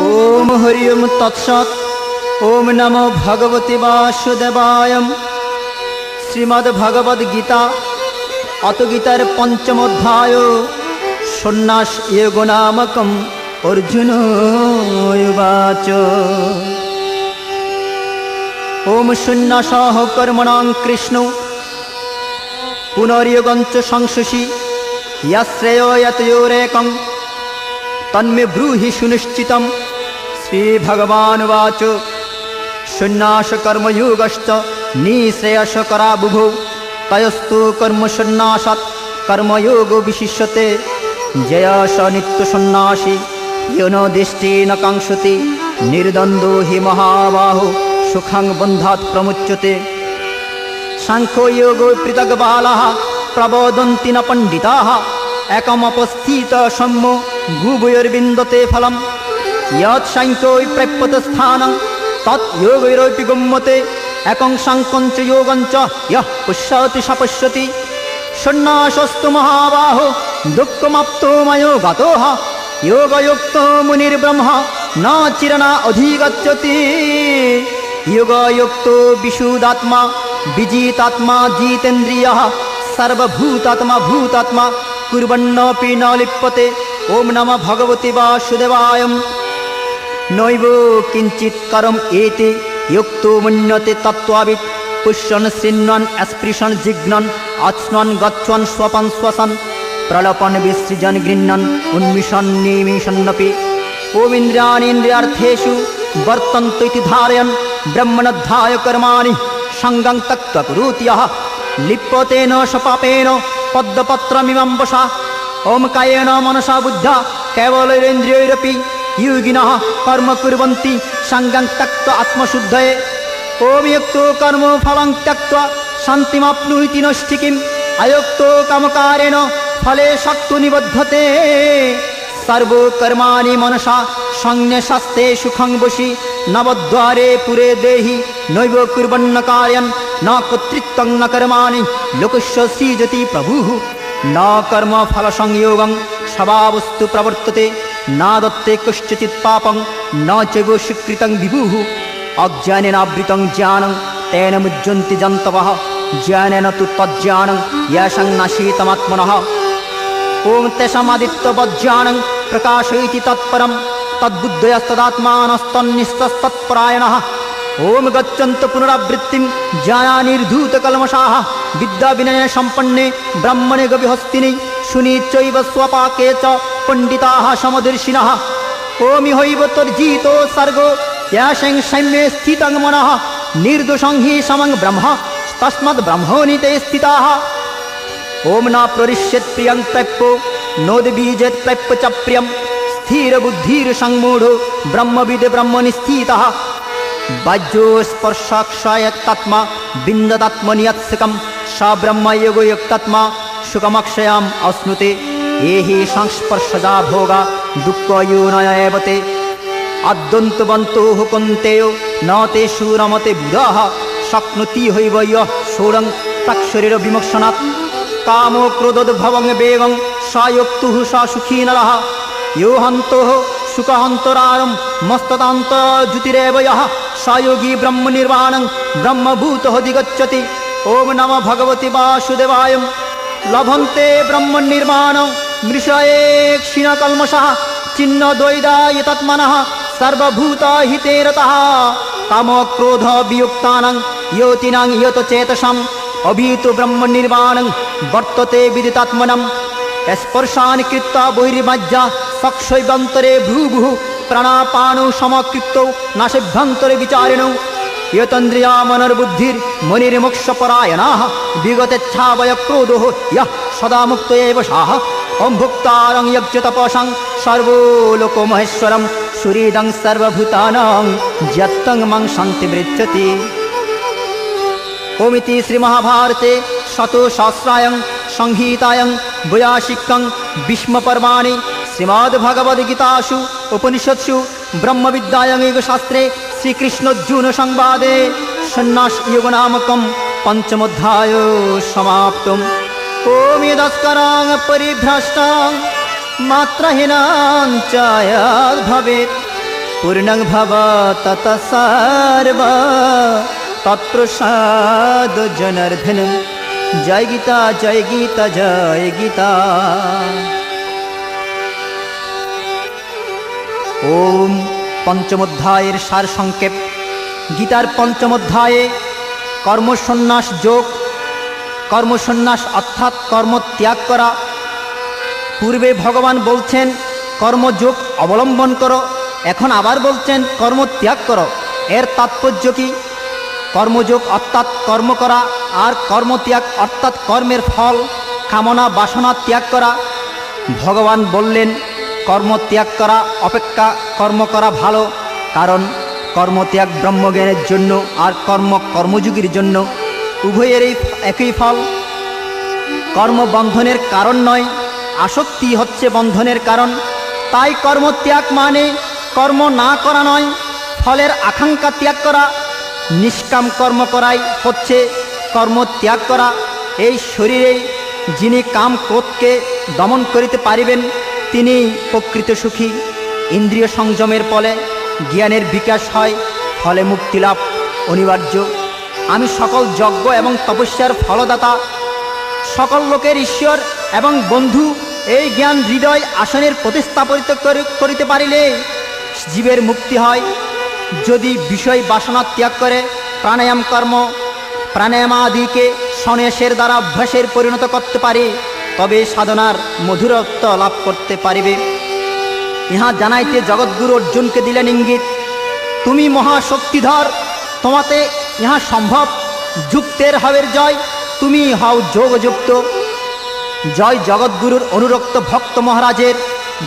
ওম হরি ওম তৎসৎ। ওম নমো ভগবতি বাসুদেবায় শ্রীমদ্ভগবদ্গীতা অতগীতার পঞ্চম অধ্যায়। সন্ন্যাস যোগ নামকম অর্জুন উবাচ ওম সন্ন্যাসহ কর্মণাং কৃষ্ণ। পুনর্যোগঞ্চ সংশুষি। ইয়াশ্রেয় তন্মে ব্রূহি সুনিশ্চিতম। শ্রীভগবানুবাচ সন্ন্যাসকর্মযোগশ্চ নিঃশ্রেয়সকরা বুভৌ তয়স্তু কর্মসন্ন্যাসাৎ কর্মযোগো বিশিষ্যতে জয়স নিত্যসন্ন্যাসী ইয়ন দৃষ্টিন কাঙ্ক্ষতি নির্দ্বন্দ্ব হি মহাবাহো সুখং বন্ধাৎ প্রমুচ্যতে সাংখ্যযোগো পৃথক বালাः প্রবোদন্তি ন পণ্ডিতাः একমপস্থিত সম্য গুবয়োর্বিন্দতে তৎ যোগৈরপি গম্যতে একং সাংকঞ্চ যোগঞ্চ ইয়ঃ পশ্যতি সপশ্যতি সন্ন্যাসস্তু মহাবাহো দুঃখমাপ্তো গতোহ যোগযুক্ত মুনির্ব্রহ্ম ন চিরনা অধিগচ্ছতি যোগযুক্ত বিশুদাত্মা বিজিতাত্মা জিতেন্দ্রিয়ः সর্বভূতাত্মা ভূতাত্মা কুর্বন্নপি ন লিপ্যতে ওম নম ভগবতি বাসুদেবায় নৈব কিঞ্চিৎ করম এতে যুক্তো মন্যতে তত্ত্বাবিদ পুষ্যন শৃণ্বন স্পৃশন জিঘ্নন আচ্ছ্নন গচ্ছন স্বপন শ্বসন প্রলপন বিসৃজন গৃহ্ণন উন্মিষন নিমিষন্নপি ওমিন্দ্রিয়াণীন্দ্রিয়ার্থেষু বর্তন্ত ইতি ধারয়ন ব্রহ্মণধ্যায় কর্মাণি সঙ্গং তক্তকুরুত্যহ লিপ্যতেন সপাপেন পদ্মপত্রমিমম্বসা ওম কায়েন মনসা বুদ্ধা কেবলৈরেন্দ্রিয়ৈরপি योगिनः कर्म कुर्वन्ति सङ्गं त्यक्त्वा आत्मशुद्धये ॐ युक्तो कर्म फलं त्यक्त्वा शान्तिमाप्नुहिति नष्टिकिम् अयुक्तो कामकारेण फले शक्तु निबध्यते सर्वकर्माणि मनसा संन्यसस्ते सुखं वशि नवद्वारे पुरे देहि नैव कुर्वन्न कार्यं न कर्तृत्वं न कर्माणि लोकस्य सृजति प्रभुः न कर्मफलसंयोगं स्वभावस्तु प्रवर्तते না দত্তে কশ্চিৎ পাপং ন চৈব স্বীকৃতং বিভুः অজ্ঞানেনাবৃতং জ্ঞানং তেন মুজ্জন্তি জন্তবः জ্ঞানেন তু তজ্জ্ঞানং ইয়াসং নাশীতমাত্মনः ॐ तेषामादित्यवज्ञानं प्रकाशयति तत्परं तद्बुद्धयस्तदात्मानस्तन्निस्तत्परायणः ॐ गच्छन्तु पुनरावृत्तिं ज्ञानानिर्धूतकल्मषाः विद्याविनयसम्पन्ने ब्रह्मणे गविहस्तिनि शुनिचैव स्वपाके च পণ্ডিতা সমদর্শিন ওমি হইব তর্জিত সর্গ ত্যাসং সৈম্যে স্থিত মন নির্দোষং হি সমং ব্রহ্ম তস্মদ ব্রহ্মণিতে স্থিত ওম না প্রিয় প্রিয়ং প্রেপ্য নোদ্বীজেৎ প্রেপ্য চ প্রিয় স্থির বুদ্ধির সংমূঢ়, ব্রহ্মবিদ ব্রহ্ম ব্রহ্মনিস্থিতः বাহ্যো স্পর্শাক্ষয়ত্তাত্মা বিন্দদাত্মনিয়ৎসিকম সা ব্রহ্মযোগ সুখমক্ষয়াম অশ্নুতে। এহি সংস্পর্শদা ভোগা দুঃখয়ূনয়ব তে আদ্যন্তবন্তু হুকুন্তেয় ন তে সুরমতে বুধঃ শক্নতি হইব ইহ সৌরং তাক্ষরীর বিমোক্ষণাৎ কাম ক্রোদোদ্ভবং বেগং সায়ক্তু সা সুখী নর ইউ হন্তো সুখহন্তরারম মস্তদন্ত ইহ সায়োগী ব্রহ্ম ব্রহ্মনির্বাণং ব্রহ্মভূত দিগচ্ছতি ওম নম ভগবতি বাসুদেবায় লভন্তে ব্রহ্ম ব্রহ্মনির্মাণং মৃষয়ে ক্ষীণকলমষः ক্রোধ সর্বভূতহিতে রতः ইয়ত ইয়তিনাং অভীত ব্রহ্ম ব্রহ্মনির্মাণং বর্ততে বিদিতাত্মনम् স্পর্শানি কৃত্বা বহির্মাজ্যা সক্ষৈবন্তরে ভ্রুভুः, প্রাণাপানৌ সমকৃত্তৌ নাশিভ্যন্তরে বিচারিণৌ। समकृत्तौ नाशभ्यन्तरे विचारिणौ यतन्द्रिया मनर्बुद्धिर्मनिर्मोक्षपरायणाः विगतेच्छावयक्रोधो यः सदा मुक्त एव साः ॐ भुक्तारं यज्ञतपसां सर्वोलोकमहेश्वरं सुरीदं सर्वभूतानां यत्तं मां शान्तिमृच्छति ओमिति श्रीमहाभारते शतोसहस्रायं संहितायं भूयाशिक्कं भीष्मपर्वाणि श्रीमद्भगवद्गीतासु उपनिषत्सु শ্রীকৃষ্ণর্জুন সংবাদে সন্ন্যাস ইয়োগনামকম পঞ্চমোধ্যায় সমাপ্তম। ওম ইদস্করাং পরিভ্রষ্টাং মাত্রহীনাং চায়াদ ভবেত পূর্ণং ভব তত সর্ব তৎপ্রসাদ জনার্ধন জয় গীতা জয় গীতা জয় গীতা। ওম পঞ্চম অধ্যায়ের সার সংক্ষেপ গীতার পঞ্চম অধ্যায়ে কর্মসন্ন্যাস যোগ, কর্মসন্ন্যাস অর্থাৎ কর্ম ত্যাগ করা। পূর্বে ভগবান বলছেন, কর্মযোগ অবলম্বন করো, এখন আবার বলছেন, কর্ম ত্যাগ করো। এর তাৎপর্য কি? কর্মযোগ অর্থাৎ কর্ম করা আর কর্মত্যাগ অর্থাৎ কর্মের ফল, কামনা বাসনা ত্যাগ করা। ভগবান বললেন কর্ম ত্যাগ করা, অপেক্ষা কর্ম করা ভালো, কারণ কর্মত্যাগ ব্রহ্মজ্ঞানের জন্য আর কর্ম কর্মযোগীর জন্য উভয়েরই একই ফল। কর্ম বন্ধনের কারণ নয়, আসক্তি হচ্ছে বন্ধনের কারণ। তাই কর্মত্যাগ মানে কর্ম না করা নয়, ফলের আকাঙ্ক্ষা ত্যাগ করা। নিষ্কাম কর্ম করাই হচ্ছে কর্ম ত্যাগ করা। এই শরীরে যিনি কাম ক্রোধকে দমন করিতে পারিবেন তিনি প্রকৃত সুখী। ইন্দ্রিয় সংযমের ফলে জ্ঞানের বিকাশ হয়, ফলে মুক্তিলাভ অনিবার্য। আমি সকল যজ্ঞ এবং তপস্যার ফলদাতা। সকল লোকের ঈশ্বর এবং বন্ধু এই জ্ঞান হৃদয় আসনের প্রতিস্থাপিত করিতে পারিলে জীবের মুক্তি হয়। যদি বিষয় বাসনা ত্যাগ করে প্রাণায়াম কর্ম, প্রাণায়ামাদিকে সন্ন্যাসের দ্বারা অভ্যাসের পরিণত করতে পারে তবে সাধনার মধুরত্ব লাভ করতে পারিবে। ইহা জানাইতে জগৎগুরু অর্জুনকে দিলেন ইঙ্গিত, তুমি মহাশক্তিধর, তোমাতে ইহা সম্ভব। যুক্তের হবের জয়, তুমি হও যোগযুক্ত। জয় জগৎগুরুর অনুরক্ত ভক্ত মহারাজের,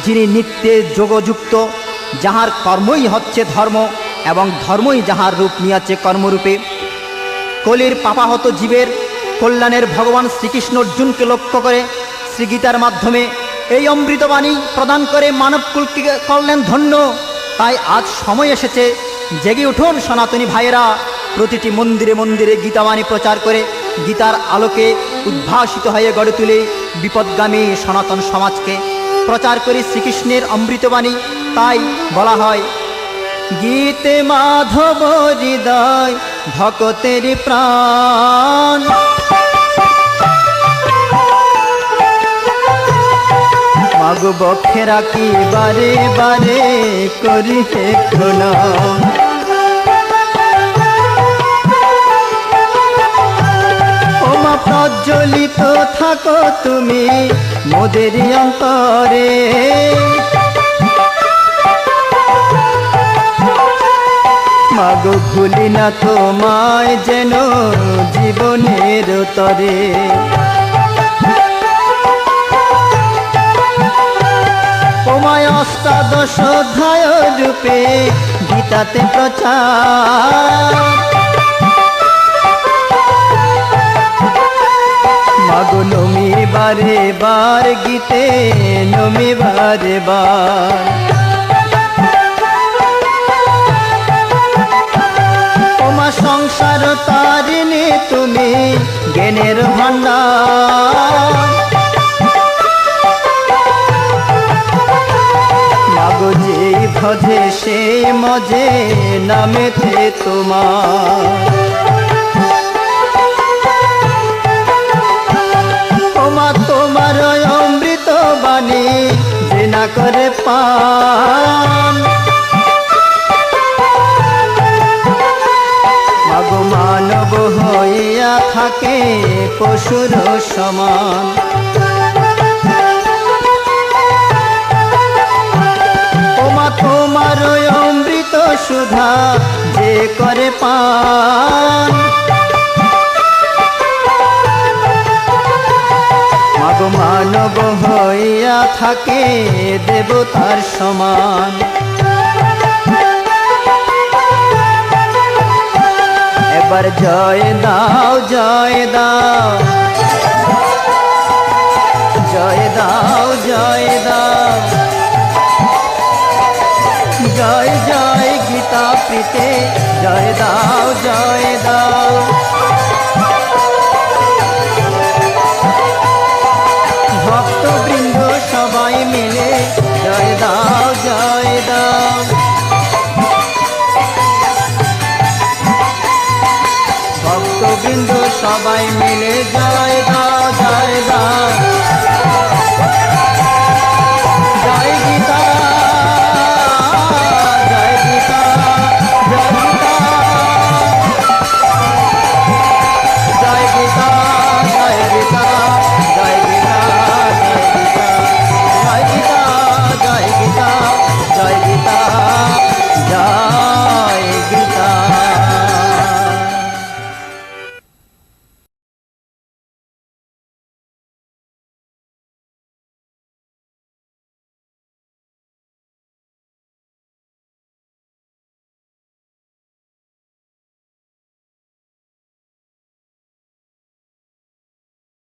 যিনি নিত্যে যোগযুক্ত, যাহার কর্মই হচ্ছে ধর্ম এবং ধর্মই যাহার রূপ নিয়াছে কর্মরূপে। কলির পাপাহত জীবের কল্যাণের ভগবান শ্রীকৃষ্ণ অর্জুনকে লক্ষ্য করে শ্রীগীতার মাধ্যমে এই অমৃতবাণী প্রদান করে মানবকুলকে করলেন ধন্য। তাই আজ সময় এসেছে, জেগে উঠুন সনাতনী ভাইয়েরা। প্রতিটি মন্দিরে মন্দিরে গীতাবাণী প্রচার করে গীতার আলোকে উদ্ভাসিত হয়ে গড়ে তুলে বিপদগামী সনাতন সমাজকে প্রচার করে শ্রীকৃষ্ণের অমৃতবাণী। তাই বলা হয়, গীতে মাধব হৃদয় ভকতের প্রাণ। মাগ বক্ষে রাখি বারে বারে করি হে প্রণাম ওমা প্রজ্বলিত থাকো তুমি মোদের অন্তরে। মাগো ভুলি না তোমায় যেন জীবনের তরে। তোমায় অষ্টাদশ অধ্যায় রূপে গীতাতে প্রচার। মাগো নমি বারে বার গীতে নমি বারে বার। সংসার তারিণী তুমি জ্ঞানের ভান্ডার ভজে সে মজে নামেতে তোমার। তোমা তোমার অমৃত বাণী যে না করে পান পশুর সমান। তোমা তোমার অমৃত সুধা যে করে পান। মানব হইয়া থাকে দেবতার সমান। এবার জয় দাও জয় দাও জয় দাও জয় দাও জয় জয় গীতা প্রীতে জয় দাও জয় দাও